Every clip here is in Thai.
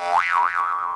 Oh, yo yo.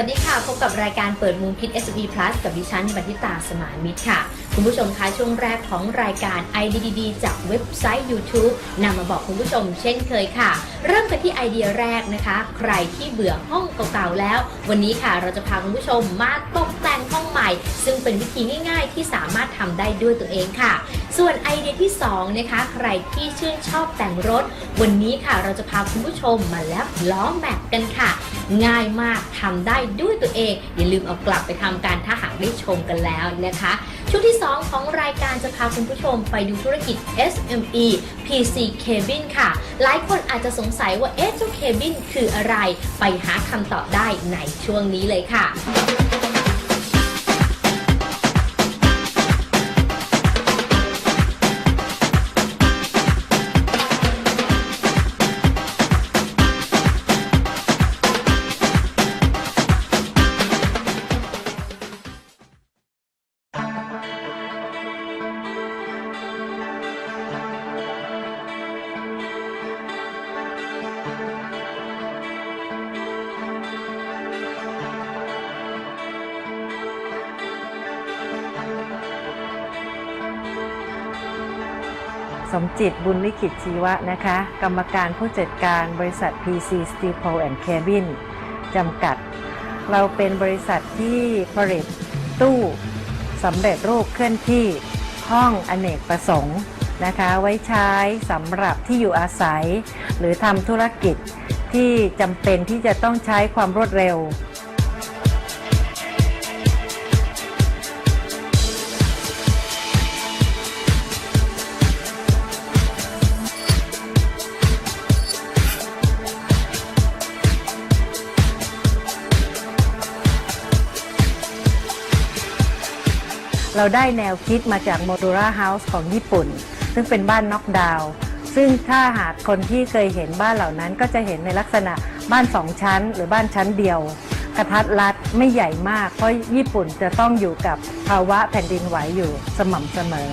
วัสดีค่ะ พบกับรายการเปิดมุมคิด S B Plus กับดิฉันบันทิตาสมานมิตรค่ะ คุณผู้ชมคะช่วงแรกของรายการ IDDD จากเว็บไซต์ YouTube นำมาบอกคุณผู้ชมเช่นเคยค่ะ เริ่มกันที่ไอเดียแรกนะคะ ใครที่เบื่อห้องเก่าๆแล้ว วันนี้ค่ะเราจะพาคุณผู้ชมมาตกแต่ งห้องใหม่ ซึ่งเป็นวิธีง่าย ๆ ที่สามารถทำได้ด้วยตัวเองค่ะ ส่วนไอเดียที่2นะคะใครที่ชื่นชอบแต่งรถ วันนี้ค่ะเราจะพาคุณผู้ชมมาแล้วล้อแม็กกันค่ะ ง่ายมากทำได้ด้วยตัวเอง อย่าลืมเอากลับไปทำการถ้าหากได้ชมกันแล้วนะคะ ช่วงที่ 2 ของรายการจะพาคุณผู้ชมไปดูธุรกิจ SME PC Cabin ค่ะ หลายคนอาจจะสงสัยว่าเอ๊ะเจ้า Cabin คืออะไร ไปหาคำตอบได้ในช่วงนี้เลยค่ะ สมจิตบุญลิขิตชีวะนะคะ กรรมการผู้จัดการบริษัท PC Steel p o l and Cabin จำกัด เราเป็นบริษัทที่ผลิตตู้สำเร็จรูปเคลื่อนที่ห้องอเนกประสงค์นะคะ ไว้ใช้สำหรับที่อยู่อาศัย หรือทำธุรกิจที่จำเป็นที่จะต้องใช้ความรวดเร็ว เราได้แนวคิดมาจาก Modular House ของญี่ปุ่น ซึ่งเป็นบ้านน็อกดาวน์ซึ่งถ้าหากคนที่เคยเห็นบ้านเหล่านั้นก็จะเห็นในลักษณะบ้านสองชั้น หรือบ้านชั้นเดียว กระทัดรัดไม่ใหญ่มาก เพราะญี่ปุ่นจะต้องอยู่กับภาวะแผ่นดินไหวอยู่สม่ำเสมอ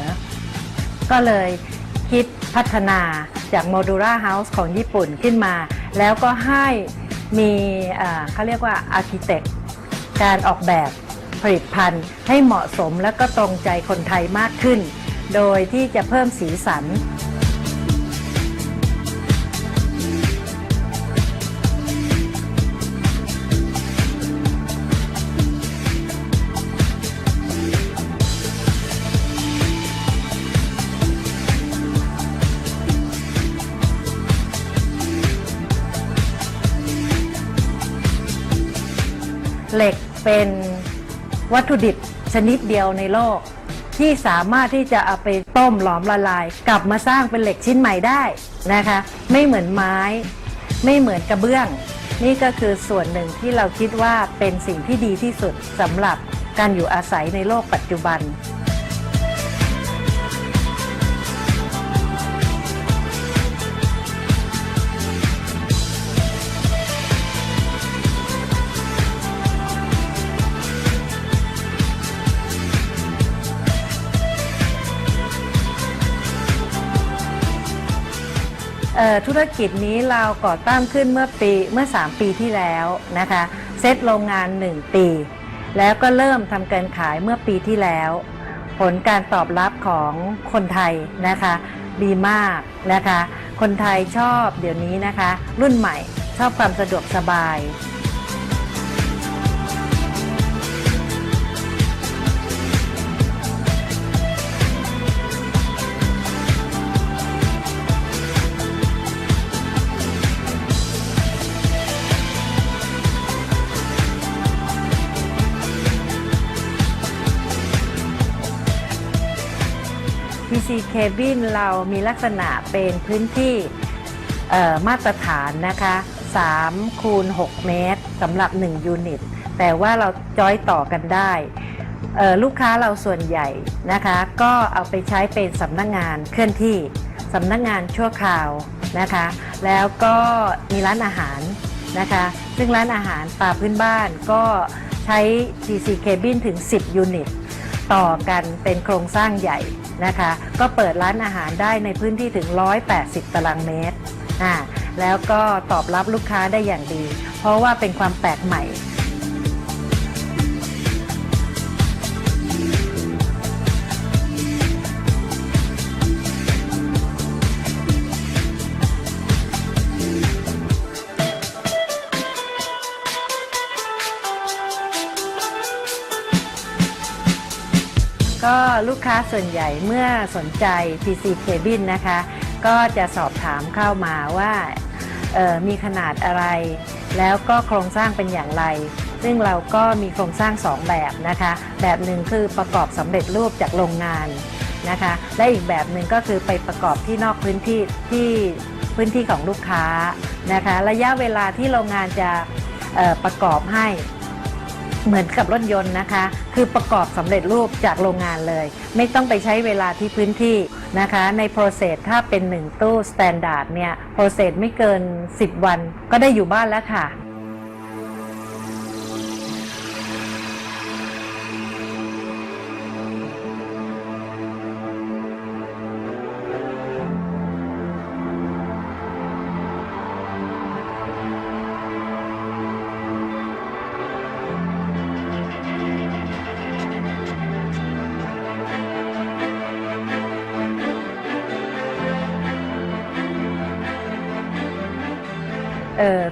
ก็เลยคิดพัฒนาจาก Modular House ของญี่ปุ่นขึ้นมา แล้วก็ให้มีเขาเรียกว่า Architect การออกแบบ ผลิตภัณฑ์ให้เหมาะสมและก็ตรงใจคนไทยมากขึ้น โดยที่จะเพิ่มสีสันเหล็กเป็น วัตถุดิบชนิดเดียวในโลก ที่สามารถที่จะเอาไปต้มหลอมละลาย กลับมาสร้างเป็นเหล็กชิ้นใหม่ได้นะคะ ไม่เหมือนไม้ ไม่เหมือนกระเบื้อง นี่ก็คือส่วนหนึ่งที่เราคิดว่าเป็นสิ่งที่ดีที่สุดสำหรับการอยู่อาศัยในโลกปัจจุบัน ออธุรกิจนี้เราก่อตั้งขึ้นเมื่อปีเมื่อ 3 ปีที่แล้วนะคะเซตโรงงาน 1 ปี แล้วก็เริ่มทำการขายเมื่อปีที่แล้ว ผลการตอบรับของคนไทยนะคะดีมากนะคะ คนไทยชอบเดี๋ยวนี้นะคะ รุ่นใหม่ชอบความสะดวกสบาย Cabin เรามีลักษณะเป็นพื้นที่มาตรฐานนะคะ3คูณ6เมตรสำหรับ 1 ยูนิต แต่ว่าเราจอยต่อกันได้ลูกค้าเราส่วนใหญ่นะคะ ก็เอาไปใช้เป็นสำนักงงานเคลื่อนที่สำนักงงานชั่วคราวนะคะ แล้วก็มีร้านอาหารนะคะ ซึ่งร้านอาหารป่าพื้นบ้านก็ใช้ TC Cabin ถึง 10 ยูนิต ต่อกันเป็นโครงสร้างใหญ่นะคะ ก็เปิดร้านอาหารได้ในพื้นที่ถึง 180 ตารางเมตรอ่าแล้วก็ตอบรับลูกค้าได้อย่างดี เพราะว่าเป็นความแปลกใหม่ ลูกค้าส่วนใหญ่เมื่อสนใจ PC Cabin นะคะ ก็จะสอบถามเข้ามาว่ามีขนาดอะไร แล้วก็โครงสร้างเป็นอย่างไร ซึ่งเราก็มีโครงสร้าง 2 แบบนะคะ แบบหนึ่งคือประกอบสำเร็จรูปจากโรงงานนะคะ และอีกแบบหนึ่งก็คือไปประกอบที่นอกพื้นที่ที่พื้นที่ของลูกค้านะคะ ระยะเวลาที่โรงงานจะประกอบให้ เหมือนกับรถยนต์นะคะ คือประกอบสำเร็จรูปจากโรงงานเลย ไม่ต้องไปใช้เวลาที่พื้นที่นะคะ ในโปรเซสถ้าเป็น 1 ตู้สแตนดาร์ดเนี่ยโปรเซสไม่เกิน 10 วันก็ได้อยู่บ้านแล้วค่ะ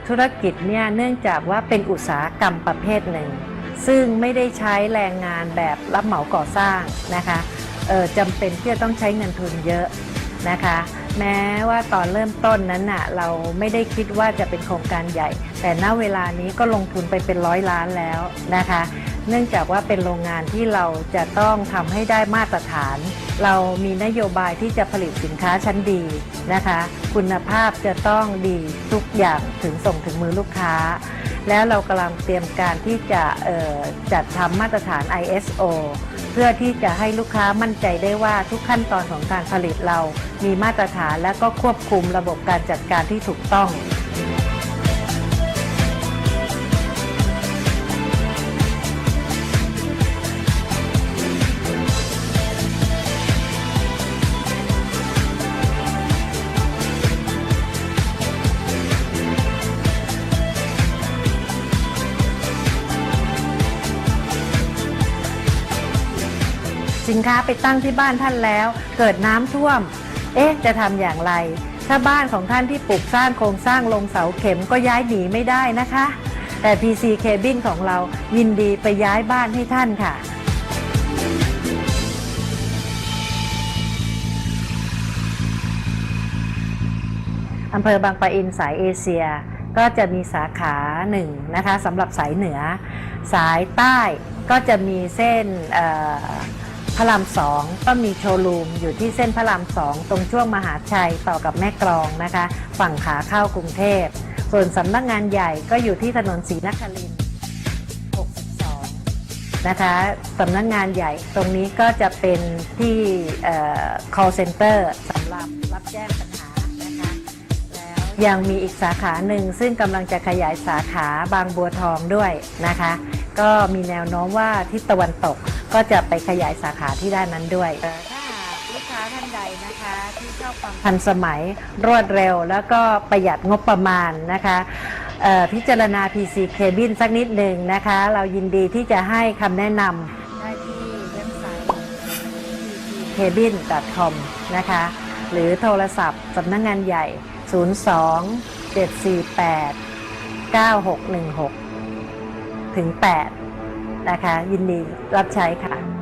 ธุรกิจเนี่ยเนื่องจากว่าเป็นอุตสาหกรรมประเภทหนึ่ง ซึ่งไม่ได้ใช้แรงงานแบบรับเหมาก่อสร้างนะคะจำเป็นที่จะต้องใช้เงินทุนเยอะนะคะ แม้ว่าตอนเริ่มต้นนั้นน่ะเราไม่ได้คิดว่าจะเป็นโครงการใหญ่ แต่ณเวลานี้ก็ลงทุนไปเป็นร้อยล้านแล้วนะคะ เนื่องจากว่าเป็นโรงงานที่เราจะต้องทำให้ได้มาตรฐาน เรามีนโยบายที่จะผลิตสินค้าชั้นดีนะคะ คุณภาพจะต้องดีทุกอย่างถึงส่งถึงมือลูกค้า แล้วเรากำลังเตรียมการที่จะจัดทำมาตรฐาน ISO เพื่อที่จะให้ลูกค้ามั่นใจได้ว่าทุกขั้นตอนของการผลิตเรา มีมาตรฐานและก็ควบคุมระบบการจัดการที่ถูกต้อง สินค้าไปตั้งที่บ้านท่านแล้ว เกิดน้ำท่วม เอ๊ะ จะทำอย่างไร ถ้าบ้านของท่านที่ปลูกสร้างโครงสร้างลงเสาเข็มก็ย้ายหนีไม่ได้นะคะ แต่ PC Cabin ของเรายินดีไปย้ายบ้านให้ท่านค่ะอำเภอบางปะอินสายเอเชีย ก็จะมีสาขาหนึ่งนะคะสำหรับสายเหนือ สายใต้ก็จะมีเส้นเอ่อ พระรามสองก็มีโชว์รูมอยู่ที่เส้นพระรามสองตรงช่วงมหาชัยต่อกับแม่กลองนะคะ ฝั่งขาเข้ากรุงเทพ ส่วนสำนักงานใหญ่ก็อยู่ที่ถนนศรีนครินทร์62 นะคะสำนักงานใหญ่ตรงนี้ก็จะเป็นที่ call center สำหรับรับแจ้งปัญหานะคะแล้วยังมีอีกสาขาหนึ่งซึ่งกำลังจะขยายสาขาบางบัวทองด้วยนะคะ ก็มีแนวโน้มว่าทิศตะวันตก ก็จะไปขยายสาขาที่ด้านนั้นด้วยเอ่อถ้าหากลูกค้าท่านใดนะคะ ที่ชอบความทันสมัยรวดเร็ว แล้วก็ประหยัดงบประมาณนะคะเอ่อพิจารณา PC Cabin สักนิดหนึ่งนะคะ เรายินดีที่จะให้คำแนะนำได้ที่เว็บไซต์ cabin.com นะคะ หรือโทรศัพท์สำนักงงานใหญ่ 02 748 9616 ถึง 8 นะคะ ยินดีรับใช้ค่ะ